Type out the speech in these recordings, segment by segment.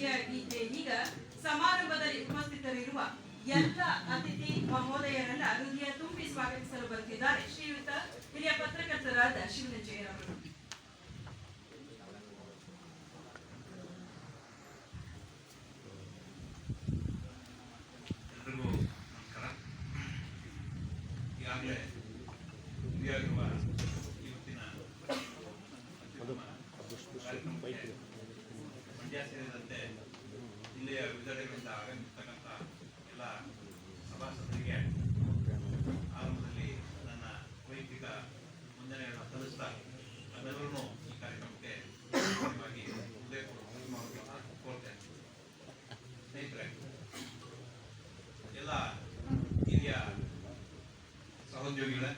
ಈಗ ಸಮಾರಂಭದಲ್ಲಿ ಉಪಸ್ಥಿತರಿರುವ ಎಲ್ಲ ಅತಿಥಿ ಮಹೋದಯರನ್ನ ಹೃದಯ ತುಂಬಿ ಸ್ವಾಗತಿಸಲು ಬರುತ್ತಿದ್ದಾರೆ ಶ್ರೀಯುತ ಹಿರಿಯ ಪತ್ರಕರ್ತರಾದ ಶಿವನ ಎಲ್ರಿಗೂ ನಮಸ್ಕಾರ. ಈಗಾಗಲೇ ಮುಗಿಯಾಗಿರುವ ಇವತ್ತಿನ ಅತ್ಯುತ್ತಮ ಕಾರ್ಯಕ್ರಮಕ್ಕೆ ಮಂಡ್ಯ ಸೇರಿದಂತೆ ಜಿಲ್ಲೆಯ ವಿವಿಧೆಡೆಗಳಿಂದ ಆಗಮಿಸತಕ್ಕಂಥ ಎಲ್ಲ ಸಭಾಸದರಿಗೆ ಆರಂಭದಲ್ಲಿ ನನ್ನ ವೈಯಕ್ತಿಕ ವಂದನೆಗಳನ್ನು ಸಲ್ಲಿಸ್ತಾ ಅದೆಲ್ಲರೂ ಈ ಕಾರ್ಯಕ್ರಮಕ್ಕೆ ಮುಖ್ಯವಾಗಿ ಹೃದಯಪೂರ್ವಕ ಕೋರ್ತೇನೆ ಸ್ನೇಹಿತರೆ ಎಲ್ಲ ಹಿರಿಯ ಸಹೋದ್ಯೋಗಿಗಳೇ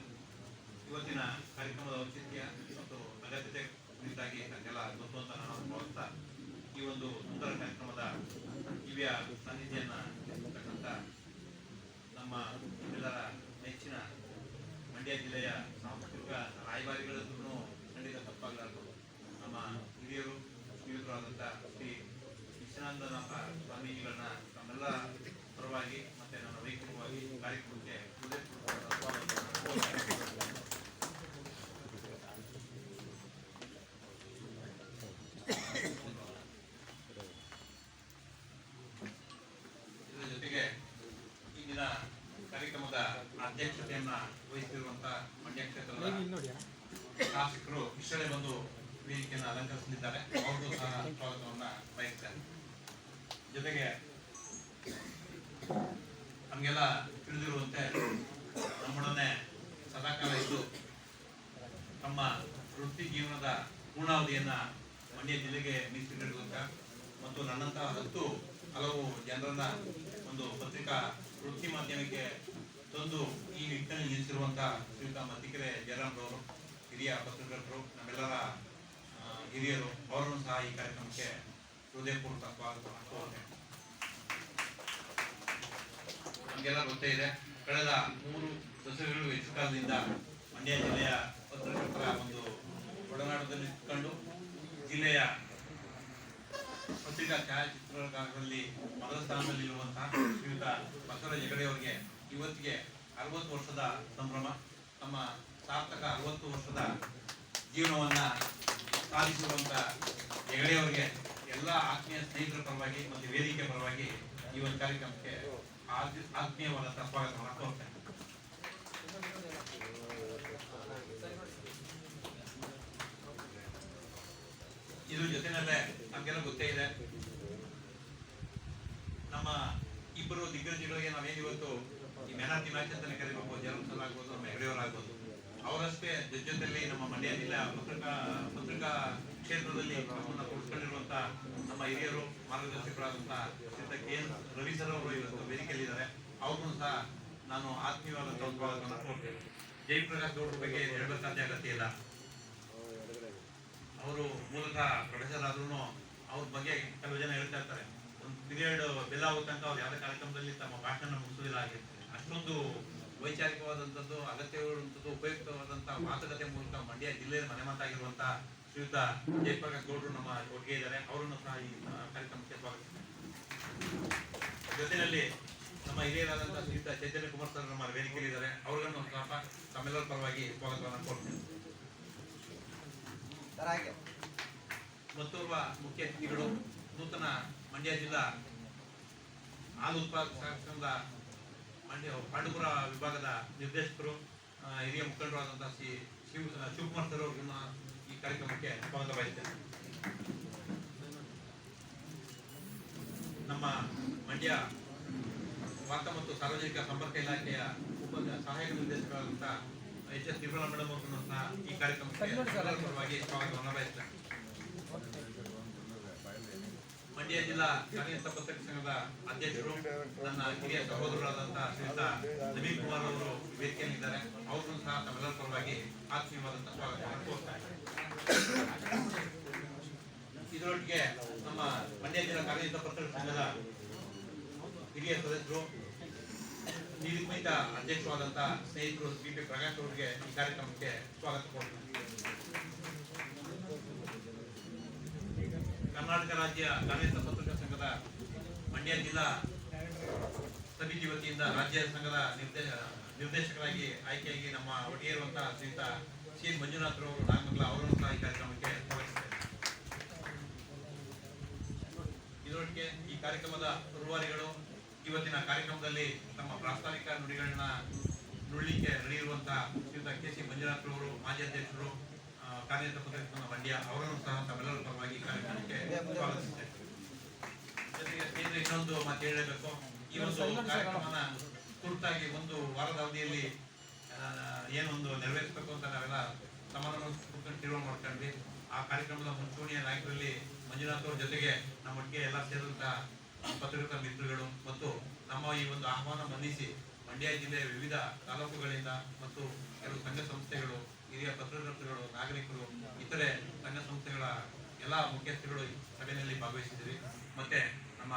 ಇವತ್ತಿನ ಕಾರ್ಯಕ್ರಮದ ಔಚಿತ್ಯ ಮತ್ತು ಅಗತ್ಯತೆ ಕುರಿತಾಗಿ ನನಗೆಲ್ಲ ಗೊತ್ತು ಅಂತ ನಾನು ಭಾವಿಸ್ತಾ ಈ ಒಂದು ಸುಂದರ ಕಾರ್ಯಕ್ರಮದ ದಿವ್ಯ ಸಾನ್ನಿಧ್ಯನ ಇರ್ತಕ್ಕಂಥ ನಮ್ಮ ಎಲ್ಲರ ನೆಚ್ಚಿನ ಮಂಡ್ಯ ಜಿಲ್ಲೆಯ ಸಾಂಸ್ಕೃತಿಕ ರಾಯಭಾರಿಗಳಲ್ಲೂ ಖಂಡಿತ ತಪ್ಪಾಗಲಾರದು. ನಮ್ಮ ಹಿರಿಯರು ಶ್ರೀಯುತರಾದಂಥ ಶ್ರೀ ವಿಶ್ವನಾಥನಾಥ ಸ್ವಾಮೀಜಿಗಳನ್ನ ತಮ್ಮೆಲ್ಲ ಪರವಾಗಿ ಮತ್ತೆ ನನ್ನ ವೈಯಕ್ತಿಕವಾಗಿ ಕಾರ್ಯಕ್ರಮಕ್ಕೆ ಹೃದಯಪೂರ್ವಕ ಸ್ವಾಗತವನ್ನು ಕೋರ್ತೇನೆ. ಇದರ ಜೊತೆಗೆ ಇಂದಿನ ಕಾರ್ಯಕ್ರಮದ ಅಧ್ಯಕ್ಷತೆಯನ್ನ ಮಂಡ್ಯ ಕ್ಷೇತ್ರದ ಶಾಸಕರು ಇಷ್ಟರೇ ಬಂದು ವೇದಿಕೆಯನ್ನು ಅಲಂಕರಿಸಲಿದ್ದಾರೆ ಅವ್ರಿಗೂ ಸಹ ಸ್ವಾಗತವನ್ನ ಬಯಸ್ತಾರೆ ಜೊತೆಗೆ ನಮಗೆಲ್ಲ ತಿಳಿದಿರುವಂತೆ ನಮ್ಮೊಡನೆ ಸದಾಕಾಲ ಇದ್ದು ತಮ್ಮ ವೃತ್ತಿ ಜೀವನದ ಪೂರ್ಣಾವಧಿಯನ್ನ ಮಂಡ್ಯ ಜಿಲ್ಲೆಗೆ ಮೀಸಲಿಡುವಂತ ಮತ್ತು ನನ್ನಂತಹ ಹತ್ತು ಹಲವು ಜನರನ್ನ ಒಂದು ಪತ್ರಿಕಾ ವೃತ್ತಿ ಮಾಧ್ಯಮಕ್ಕೆ ತಂದು ಈ ನಿಟ್ಟಿನಲ್ಲಿ ನಿಲ್ಲಿಸಿರುವಂತಹ ಶ್ರೀಯುತ ಮತ್ತಿಕೆರೆ ಜಯರಾಮ್ರವರು, ಹಿರಿಯ ಪತ್ರಕರ್ತರು, ನಮ್ಮೆಲ್ಲರ ಹಿರಿಯರು, ಅವರನ್ನು ಸಹ ಈ ಕಾರ್ಯಕ್ರಮಕ್ಕೆ ಹೃದಯಪೂರ್ವಕ ಕೋರ್ತೇನೆ ನಮಗೆಲ್ಲ ಗೊತ್ತೇ ಇದೆ, ಕಳೆದ ಮೂರು ದಶಕಗಳು ಹೆಚ್ಚು ಕಾಲದಿಂದ ಮಂಡ್ಯ ಜಿಲ್ಲೆಯ ಪತ್ರಕರ್ತರ ಒಂದು ಒಡನಾಟದಲ್ಲಿ ಇಟ್ಕೊಂಡು ಜಿಲ್ಲೆಯ ಪತ್ರಿಕಾ ಛಾಯಾಚಿತ್ರಕಾರರಲ್ಲಿ ಮೊದಲ ಸ್ಥಾನದಲ್ಲಿರುವಂತಹ ಶ್ರೀಯುತ ಬಸವರಾಜ್ ಹೆಗಡೆ ಅವರಿಗೆ ಇವತ್ತಿಗೆ ಅರವತ್ತು ವರ್ಷದ ಸಂಭ್ರಮ, ತಮ್ಮ ಸಾರ್ಥಕ ಅರವತ್ತು ವರ್ಷದ ಜೀವನವನ್ನ ಸಾಧಿಸಿರುವಂತ ಹೆಗಡೆ ಅವರಿಗೆ ಎಲ್ಲ ಆತ್ಮೀಯ ಸ್ನೇಹಿತರ ಪರವಾಗಿ ಮತ್ತು ವೇದಿಕೆ ಪರವಾಗಿ ಈ ಒಂದು ಕಾರ್ಯಕ್ರಮಕ್ಕೆ ಆತ್ಮೀಯವಾದ ಸ್ವಾಗತವನ್ನು ಕೋರ್ತೇನೆ ಇದ್ರ ಜೊತೆನಲ್ಲೇ ನಮಗೆಲ್ಲ ಗೊತ್ತೇ ಇದೆ. ನಮ್ಮ ಇಬ್ಬರು ದಿಗ್ಗಜಗಳಿಗೆ ನಾವೇನು ಇವತ್ತು ಈ ಮ್ಯಾನ್ ಆಫ್ ಕರೆ ಕರಿಬೇಕು ಜಲಂಸಲ್ ಆಗ್ಬೋದು ನಮ್ಮ ಹೆಗಡೆಯವರಾಗ್ಬೋದು. ಅವರಷ್ಟೇ ಜೊತೆಯಲ್ಲಿ ನಮ್ಮ ಮಂಡ್ಯ ಜಿಲ್ಲೆ ಪತ್ರಿಕಾ ಪತ್ರಿಕಾ ಕ್ಷೇತ್ರದಲ್ಲಿ ನಮ್ಮನ್ನು ಕೊಡಿಸ್ಕೊಂಡಿರುವಂತ ನಮ್ಮ ಹಿರಿಯರು, ಮಾರ್ಗದರ್ಶಕರಾದಂತಹ ಶ್ರೀಯುತ ಕೆ ಎನ್ ರವಿ ಸರ್ ಅವರು ಇವತ್ತು ವೇದಿಕೆಯಲ್ಲಿದ್ದಾರೆ. ಅವ್ರನ್ನೂ ಸಹ ನಾನು ಆತ್ಮೀಯವಾದಂತಹ ಒಂದು ಸ್ವಾಗತವನ್ನು ಕೊಡ್ತೇನೆ. ಜಯಪ್ರಕಾಶ್ ಗೌಡ್ರ ಬಗ್ಗೆ ಹೇಳಬೇಕಾದ ಅಗತ್ಯ ಇಲ್ಲ? ಅವರು ಮೂಲತಃ ಪ್ರೊಫೆಸರ್ ಆದ್ರೂ ಅವ್ರ ಬಗ್ಗೆ ಕೆಲವು ಜನ ಹೇಳ್ತಾ ಇರ್ತಾರೆ. ಒಂದು ಪೀರಿಯಡ್ ಬೆಲ್ಲ ಆಗುತ್ತಂತ ಅವ್ರು ಯಾವುದೇ ಕಾರ್ಯಕ್ರಮದಲ್ಲಿ ತಮ್ಮ ಭಾಷಣ ಮುಗಿಸೋದಿಲ್ಲ ಆಗಿರ್ತಾರೆ ಅಷ್ಟೊಂದು ವೈಚಾರಿಕವಾದಂಥದ್ದು ಅಗತ್ಯವಿರುವಂಥದ್ದು ಉಪಯುಕ್ತವಾದಂತಹ ಮಾತುಕತೆ ಮೂಲಕ ಮಂಡ್ಯ ಜಿಲ್ಲೆಯ ಮನೆ ಮಾತಾಗಿರುವಂಥ ಶ್ರೀಯುತ ಜಯಪ್ರಕಾಶ್ ಗೌಡರು ನಮ್ಮ ಒಟ್ಟಿಗೆ ಇದ್ದಾರೆ. ಅವರನ್ನು ಸಹ ಈ ಕಾರ್ಯಕ್ರಮಕ್ಕೆ ಸ್ವಾಗತಿಸಿದ್ದಾರೆ ಜೊತೆಯಲ್ಲಿ ನಮ್ಮ ಹಿರಿಯರಾದಂತಹ ಶ್ರೀಯುತ ಚೈತನ್ಯ ಕುಮಾರ್ ಸರ್ ನಮ್ಮ ವೇದಿಕೆಯಲ್ಲಿದ್ದಾರೆ ಅವರನ್ನು ಸಹ ತಮ್ಮೆಲ್ಲರ ಪರವಾಗಿ ಸ್ವಾಗತವನ್ನು ಕೊಡ್ತೇನೆ ಮತ್ತೋರ್ವ ಮುಖ್ಯ ಅತಿಥಿಗಳು ನೂತನ ಮಂಡ್ಯ ಜಿಲ್ಲಾ ಹಾಲು ಉತ್ಪಾದಕ ಸಂಘದ ಮಂಡ್ಯ ಪಾಂಡುಪುರ ವಿಭಾಗದ ನಿರ್ದೇಶಕರು ಹಿರಿಯ ಮುಖಂಡರಾದಂತಹ ಶ್ರೀ ಶಿವ ಶಿವಕುಮಾರ್ ಸರ್ ಅವ್ರನ್ನ ಈ ಕಾರ್ಯಕ್ರಮಕ್ಕೆ ಸ್ವಾಗತ ಬಯಸ್ತೇನೆ ನಮ್ಮ ಮಂಡ್ಯ ವಾರ್ತಾ ಮತ್ತು ಸಾರ್ವಜನಿಕ ಸಂಪರ್ಕ ಇಲಾಖೆಯ ಉಪ ಸಹಾಯಕ ನಿರ್ದೇಶಕರಾದಂಥ ಎಚ್ ಎಸ್ ನಿರ್ಮಲಾ ಮೇಡಮ್ ಅವರನ್ನು ಸಹ ಈ ಕಾರ್ಯಕ್ರಮಕ್ಕೆ ಪರವಾಗಿ ಸ್ವಾಗತವನ್ನು ಬಯಸ್ತೇನೆ ಮಂಡ್ಯ ಜಿಲ್ಲಾ ಕಾಂಗ್ರೆಸ್ ಪತ್ರಿಕೆ ಸಂಘದ ಅಧ್ಯಕ್ಷರು, ನನ್ನ ಹಿರಿಯ ಸಹೋದರರಾದಂತಹ ಶ್ರೀಯುತ ನವೀನ್ ಕುಮಾರ್ ಅವರು ವೇದಿಕೆಯಲ್ಲಿದ್ದಾರೆ. ಅವರು ಸಹ ತಮ್ಮೆಲ್ಲರ ಪರವಾಗಿ ಆತ್ಮೀಯವಾದಂತಹ ಸ್ವಾಗತವನ್ನು ಕೋರ್ತಾ ಇದರೊಟ್ಟಿಗೆ ನಮ್ಮ ಮಂಡ್ಯ ಜಿಲ್ಲಾ ಕಾಂಗ್ರೆಸ್ ಪತ್ರಿಕೆ ಸಂಘದ ಹಿರಿಯ ಸದಸ್ಯರು ನಿರ್ಮಿತ ಅಧ್ಯಕ್ಷರಾದಂತಹ ಸ್ನೇಹಿತರು ಬಿ ಪಿ ಪ್ರಕಾಶ್ ಅವರಿಗೆ ಈ ಕಾರ್ಯಕ್ರಮಕ್ಕೆ ಸ್ವಾಗತ ಕೋರ್ತಾರೆ ಕರ್ನಾಟಕ ರಾಜ್ಯ ಕಾಂಗ್ರೆಸ್ ಪತ್ರಿಕಾ ಸಂಘದ ಮಂಡ್ಯ ಜಿಲ್ಲಾ ಸಮಿತಿ ವತಿಯಿಂದ ರಾಜ್ಯ ಸಂಘದ ನಿರ್ದೇಶ, ನಿರ್ದೇಶಕರಾಗಿ ಆಯ್ಕೆಯಾಗಿ ನಮ್ಮ ಒಟ್ಟಿಗೆ ಇರುವಂತಹ ಶ್ರೀಯುತ ಸಿ ಎನ್ ಮಂಜುನಾಥ್ರವರು ನಾಗಮಂಗಲ ಅವರನ್ನು ಸಹ ಈ ಕಾರ್ಯಕ್ರಮಕ್ಕೆ ಸ್ವಾಗತಿಸ್ತೇನೆ ಇದರೊಟ್ಟಿಗೆ ಈ ಕಾರ್ಯಕ್ರಮದ ರೂವಾರಿಗಳು ಇವತ್ತಿನ ಕಾರ್ಯಕ್ರಮದಲ್ಲಿ ತಮ್ಮ ಪ್ರಾಸ್ತಾವಿಕ ನುಡಿಗಳನ್ನ ನುಡಿಲಿಕ್ಕೆ ನಡೆಯಿರುವಂತಹ ಶ್ರೀಯುತ ಕೆ ಸಿ ಮಂಜುನಾಥ್ರವರು ಮಾಜಿ ಅಧ್ಯಕ್ಷರು ಆ, ಕಾರ್ಯನಿರತ ಮಂಡ್ಯ ಅವರನ್ನು ಸಹ ತಮ್ಮೆಲ್ಲರ ಪರವಾಗಿ ಕಾರ್ಯಕ್ರಮಕ್ಕೆ ಸ್ವಾಗತಿಸ್ತೇನೆ ಜೊತೆಗೆ ಸ್ನೇಹಿತರೆ ಇನ್ನೊಂದು ಮಾತು ಹೇಳಬೇಕು. ಈ ಒಂದು ಕಾರ್ಯಕ್ರಮನ ತುರ್ತಾಗಿ ಒಂದು ವಾರದ ಅವಧಿಯಲ್ಲಿ ಏನೊಂದು ನೆರವೇರಿಸಬೇಕು ಅಂತ ನಾವೆಲ್ಲ ಸಮಾಧಾನ ಕೂತ್ಕೊಂಡು ತೀರ್ಮಾನ ಮಾಡ್ಕೊಂಡ್ವಿ. ಆ ಕಾರ್ಯಕ್ರಮದ ಮುಂಚೂಣಿಯ ನಾಯಕರಲ್ಲಿ ಮಂಜುನಾಥ್ ಅವ್ರ ಜೊತೆಗೆ ನಮ್ಮೊಟ್ಟಿಗೆ ಎಲ್ಲ ಸೇರಿದಂತ ಪತ್ರಕರ್ತ ಮಿತ್ರಗಳು ಮತ್ತು ನಮ್ಮ ಈ ಒಂದು ಆಹ್ವಾನ ಮನ್ನಿಸಿ ಮಂಡ್ಯ ಜಿಲ್ಲೆಯ ವಿವಿಧ ತಾಲೂಕುಗಳಿಂದ ಮತ್ತು ಕೆಲವು ಸಂಘ ಸಂಸ್ಥೆಗಳು ಹಿರಿಯ ಪತ್ರಕರ್ತರು ನಾಗರಿಕರು, ಇತರೆ ಸಂಘ ಸಂಸ್ಥೆಗಳ ಎಲ್ಲ ಮುಖ್ಯಸ್ಥರುಗಳು ಸಭೆಯಲ್ಲಿ ಭಾಗವಹಿಸಿದ್ರಿ ಮತ್ತೆ ನಮ್ಮ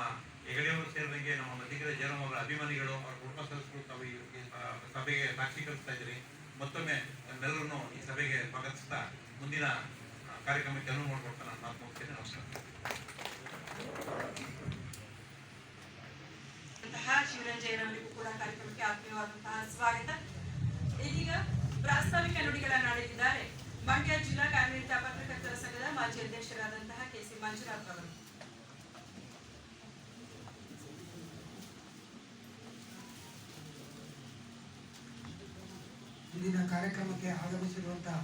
ಹೆಗಡೆಯವರು ಸೇರಿದಂಗೆ ನಮ್ಮ ಮಧ್ಯಕರ ಜನಮ ಅವರ ಅಭಿಮಾನಿಗಳು, ಅವರ ಕುಟುಂಬ ಸದಸ್ಯರು ತಾವು ಈ ಸಭೆಗೆ ಸಾಕ್ಷೀಕರಿಸ್ತಾ ಇದ್ದೀರಿ ಮತ್ತೊಮ್ಮೆ ನಮ್ಮೆಲ್ಲರನ್ನು ಈ ಸಭೆಗೆ ಸ್ವಾಗತಿಸ್ತಾ ಮುಂದಿನ ಕಾರ್ಯಕ್ರಮಕ್ಕೆ ಅನುವು ಮಾಡಿಕೊಡ್ತಾ ನಾನು ಮಾತು ಮುಗಿಸ್ತೇನೆ. ನಮಸ್ಕಾರ. ಶಿವರಂಜಯ್ಯನವರಿಗೂ ಕೂಡ ಕಾರ್ಯಕ್ರಮಕ್ಕೆ ಆತ್ಮೀಯವಾದಂತಹ ಸ್ವಾಗತ. ಇದೀಗ ಪ್ರಾಸ್ತಾವಿಕ ನುಡಿಗಳನ್ನಾಡಲಿದ್ದಾರೆ ಮಂಡ್ಯ ಜಿಲ್ಲಾ ಕಾರ್ಯನಿರತ ಪತ್ರಕರ್ತರ ಸಂಘದ ಮಾಜಿ ಅಧ್ಯಕ್ಷರಾದಂತಹ ಕೆ ಸಿ ಮಂಜುನಾಥ್ ಅವರು. ಇಂದಿನ ಕಾರ್ಯಕ್ರಮಕ್ಕೆ ಆಗಮಿಸಿರುವಂತಹ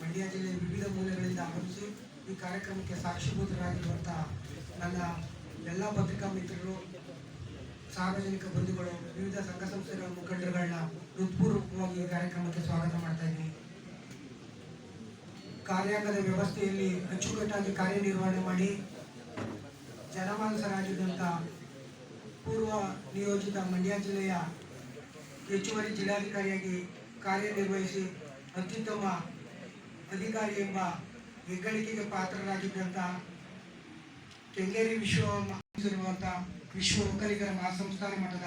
ಮಂಡ್ಯ ಜಿಲ್ಲೆಯ ವಿವಿಧ ಮೂಲೆಗಳಿಂದ ಆಗಮಿಸಿ ಈ ಕಾರ್ಯಕ್ರಮಕ್ಕೆ ಸಾಕ್ಷಿಭೂತರಾಗಿರುವಂತಹ ನನ್ನ ಎಲ್ಲ ಪತ್ರಿಕಾ ಮಿತ್ರರು ಸಾರ್ವಜನಿಕ ಬಂಧುಗಳು ವಿವಿಧ ಸಂಘ ಸಂಸ್ಥೆಗಳ ಮುಖಂಡರುಗಳನ್ನ ಹೃತ್ಪೂರ್ವಕವಾಗಿ ಕಾರ್ಯಕ್ರಮಕ್ಕೆ ಸ್ವಾಗತ ಮಾಡ್ತಾ ಇದ್ದೀನಿ. ಕಾರ್ಯಾಂಗದ ವ್ಯವಸ್ಥೆಯಲ್ಲಿ ಅಚ್ಚುಕಟ್ಟಾಗಿ ಕಾರ್ಯನಿರ್ವಹಣೆ ಮಾಡಿ ಜನಮಾನಸರಾಗಿದ್ದಂಥ ಪೂರ್ವ ನಿಯೋಜಿತ ಮಂಡ್ಯ ಜಿಲ್ಲೆಯ ಹೆಚ್ಚುವರಿ ಜಿಲ್ಲಾಧಿಕಾರಿಯಾಗಿ ಕಾರ್ಯನಿರ್ವಹಿಸಿ ಅತ್ಯುತ್ತಮ ಅಧಿಕಾರಿ ಎಂಬ ಹೆಗ್ಗಳಿಕೆಗೆ ಪಾತ್ರರಾಗಿದ್ದಂಥ ಕೆಂಗೇರಿ ವಿಶ್ವ ವಿಶ್ವ ಒಕ್ಕಲಿಗರ ಮಹಾಸಂಸ್ಥಾನ ಮಠದ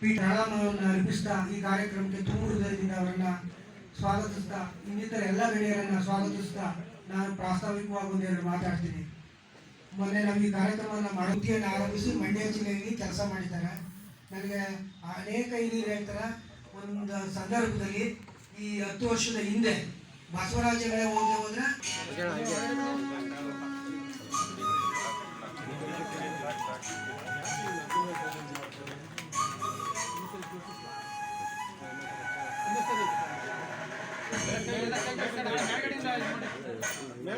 ಪೀಠ ಪ್ರಣಾಮವನ್ನು ಅರ್ಪಿಸ್ತಾ ಈ ಕಾರ್ಯಕ್ರಮಕ್ಕೆ ತುಂಬ ಅವರನ್ನ ಸ್ವಾಗತಿಸ್ತಾ ಇನ್ನಿತರ ಎಲ್ಲ ಗಣ್ಯರನ್ನ ಸ್ವಾಗತಿಸ್ತಾ ನಾನು ಪ್ರಾಸ್ತಾವಿಕವಾಗಿ ಒಂದೆರಡು ಮಾತಾಡ್ತೀನಿ. ಮೊನ್ನೆ ನಾವು ಈ ಕಾರ್ಯಕ್ರಮವನ್ನು ಮಾಡುತ್ತಿಯನ್ನು ಆರಂಭಿಸಿ ಮಂಡ್ಯ ಜಿಲ್ಲೆಯಲ್ಲಿ ಕೆಲಸ ಮಾಡಿದ್ದಾರೆ. ನನಗೆ ಅನೇಕ ಇಲ್ಲಿ ಹೇಳ್ತಾರೆ, ಒಂದು ಸಂದರ್ಭದಲ್ಲಿ ಈ ಹತ್ತು ವರ್ಷದ ಹಿಂದೆ ಬಸವರಾಜ ಹೋಗಿ ಹೋದ್ರೆ